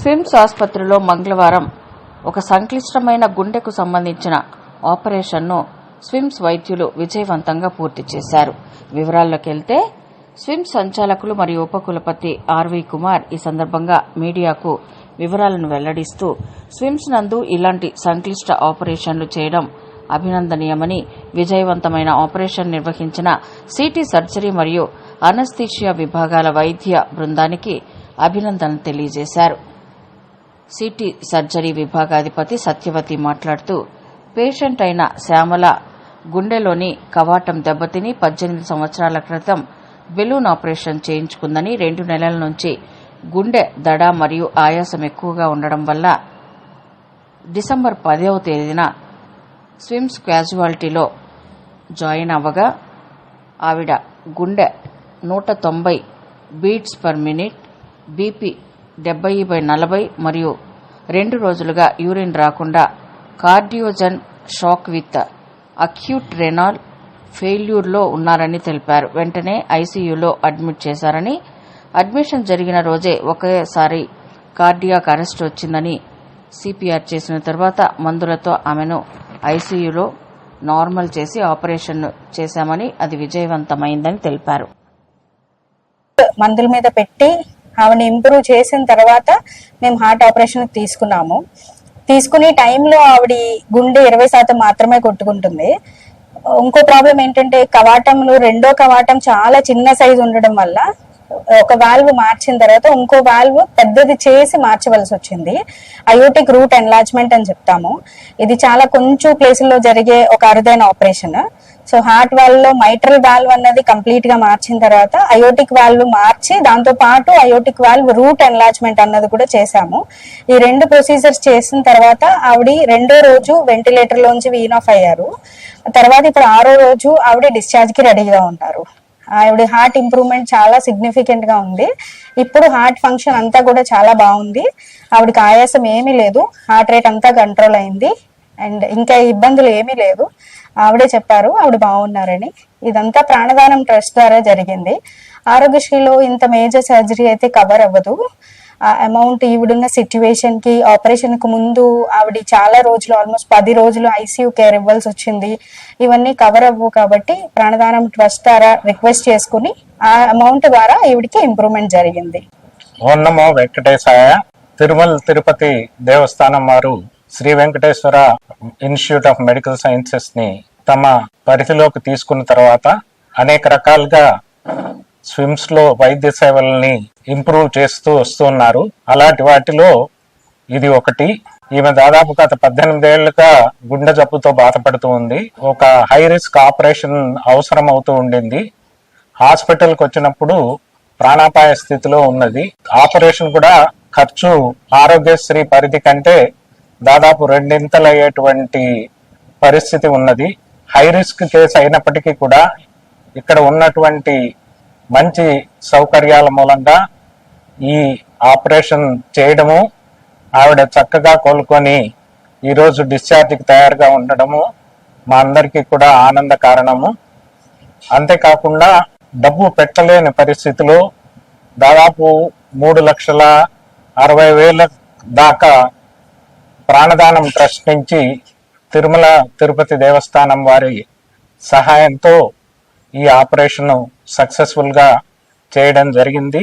స్విమ్స్ ఆసుపత్రిలో మంగళవారం ఒక సంక్లిష్టమైన గుండెకు సంబంధించిన ఆపరేషన్ను స్విమ్స్ వైద్యులు విజయవంతంగా పూర్తి చేశారు. వివరాల్లోకి వెళ్తే స్విమ్స్ సంచాలకులు మరియు ఉపకులపతి ఆర్వి కుమార్ ఈ సందర్భంగా మీడియాకు వివరాలను వెల్లడిస్తూ స్విమ్స్ నందు ఇలాంటి సంక్లిష్ట ఆపరేషన్లు చేయడం అభినందనీయమని విజయవంతమైన ఆపరేషన్ నిర్వహించిన సిటీ సర్జరీ మరియు అనస్థీషియా విభాగాల వైద్య బృందానికి అభినందనలు తెలియజేశారు. సిటీ సర్జరీ విభాగాధిపతి సత్యవతి మాట్లాడుతూ పేషెంట్ అయిన శ్యామల గుండెలోని కవాటం దెబ్బతిని పద్దెనిమిది సంవత్సరాల క్రితం బెలూన్ ఆపరేషన్ చేయించుకుందని రెండు నెలల నుంచి గుండె దడ మరియు ఆయాసం ఎక్కువగా ఉండడం వల్ల డిసెంబర్ పదవ తేదీన స్విమ్స్ క్యాజువాలిటీలో జాయిన్ అవ్వగా ఆవిడ గుండె నూట తొంభై బీట్స్ పర్ మినిట్ బీపీ డెబ్బై బై నలభై మరియు రెండు రోజులుగా యూరిన్ రాకుండా cardiogenic shock with acute renal ఫెయిల్యూర్లో ఉన్నారని తెలిపారు. వెంటనే ఐసీయూలో అడ్మిట్ చేశారని అడ్మిషన్ జరిగిన రోజే ఒకేసారి కార్డియాక్ అరెస్ట్ వచ్చిందని సిపిఆర్ చేసిన తర్వాత మందులతో ఆమెను ఐసీయూలో నార్మల్ చేసి ఆపరేషన్ చేశామని అది విజయవంతమైందని తెలిపారు. మందుల మీద పెట్టి ఆమెను ఇంప్రూవ్ చేసిన తర్వాత మేము హార్ట్ ఆపరేషన్ తీసుకున్నాము. తీసుకునే టైంలో ఆవిడ గుండె ఇరవై శాతం మాత్రమే కొట్టుకుంటుంది. ఇంకో ప్రాబ్లం ఏంటంటే కవాటంలో రెండో కవాటం చాలా చిన్న సైజు ఉండడం వల్ల ఒక వాల్వ్ మార్చిన తర్వాత ఇంకో వాల్వ్ పెద్దది చేసి మార్చవలసి వచ్చింది. అయోటిక్ రూట్ ఎన్లాజ్మెంట్ అని చెప్తాము. ఇది చాలా కొంచెం ప్లేసుల్లో జరిగే ఒక అరుదైన ఆపరేషన్. సో హార్ట్ వాల్వ్లో మైట్రల్ వాల్వ్ అన్నది కంప్లీట్గా మార్చిన తర్వాత అయోటిక్ వాల్వ్ మార్చి దాంతో పాటు అయోటిక్ వాల్వ్ రూట్ ఎన్లాచ్మెంట్ అన్నది కూడా చేశాము. ఈ రెండు ప్రొసీజర్స్ చేసిన తర్వాత ఆవిడ రెండో రోజు వెంటిలేటర్ లోంచి వీన్ ఆఫ్ అయ్యారు. తర్వాత ఇప్పుడు ఆరో రోజు ఆవిడ డిశ్చార్జ్కి రెడీగా ఉన్నారు ఆవిడ హార్ట్ ఇంప్రూవ్మెంట్ చాలా సిగ్నిఫికెంట్గా ఉంది. ఇప్పుడు హార్ట్ ఫంక్షన్ అంతా కూడా చాలా బాగుంది. ఆవిడకి ఆయాసం ఏమీ లేదు. హార్ట్ రేట్ అంతా కంట్రోల్ అయింది. అండ్ ఇంకా ఇబ్బందులు ఏమీ లేదు ఆవిడే చెప్పారు ఆవిడ బాగున్నారని. ఇదంతా ప్రాణదానం ట్రస్ట్ ద్వారా జరిగింది. ఆరోగ్యశ్రీలో ఇంత మేజర్ సర్జరీ అయితే కవర్ అవ్వదు. ఆ అమౌంట్ ఈవిడున్న సిచ్యువేషన్కి ఆపరేషన్కు ముందు ఆవిడ చాలా రోజులు ఆల్మోస్ట్ పది రోజులు ఐసీయూ కేర్ ఇవ్వాల్సి వచ్చింది. ఇవన్నీ కవర్ అవ్వవు కాబట్టి ప్రాణదానం ట్రస్ట్ ద్వారా రిక్వెస్ట్ చేసుకుని ఆ అమౌంట్ ద్వారా ఈవిడికి ఇంప్రూవ్మెంట్ జరిగింది. ఓం నమో వెంకటేశాయ. తిరుమల తిరుపతి దేవస్థానం వారు Sri Venkateswara institute of medical సైన్సెస్ని తమ పరిధిలోకి తీసుకున్న తర్వాత అనేక రకాలుగా స్విమ్స్లో వైద్య సేవల్ని ఇంప్రూవ్ చేస్తూ వస్తున్నారు. అలాంటి వాటిలో ఇది ఒకటి. ఈమె దాదాపు గత పద్దెనిమిది ఏళ్ళుగా గుండె జబ్బుతో బాధపడుతూ ఉంది. ఒక హై రిస్క్ ఆపరేషన్ అవసరం అవుతూ ఉండింది. హాస్పిటల్కి వచ్చినప్పుడు ప్రాణాపాయ స్థితిలో ఉన్నది. ఆపరేషన్ కూడా ఖర్చు ఆరోగ్యశ్రీ పరిధి కంటే దాదాపు రెండింతలు అయ్యేటువంటి పరిస్థితి ఉన్నది. హై రిస్క్ కేసు అయినప్పటికీ కూడా ఇక్కడ ఉన్నటువంటి మంచి సౌకర్యాల మూలంగా ఈ ఆపరేషన్ చేయడము ఆవిడ చక్కగా కోలుకొని ఈరోజు డిశ్చార్జ్కి తయారుగా ఉండడము మా అందరికీ కూడా ఆనంద కారణము. అంతేకాకుండా డబ్బు పెట్టలేని పరిస్థితిలో దాదాపు మూడు లక్షల అరవై వేల దాకా ప్రాణదానం ట్రస్ట్ నుంచి తిరుమల తిరుపతి దేవస్థానం వారి సహాయంతో ఈ ఆపరేషన్ సక్సెస్ఫుల్గా చేయడం జరిగింది.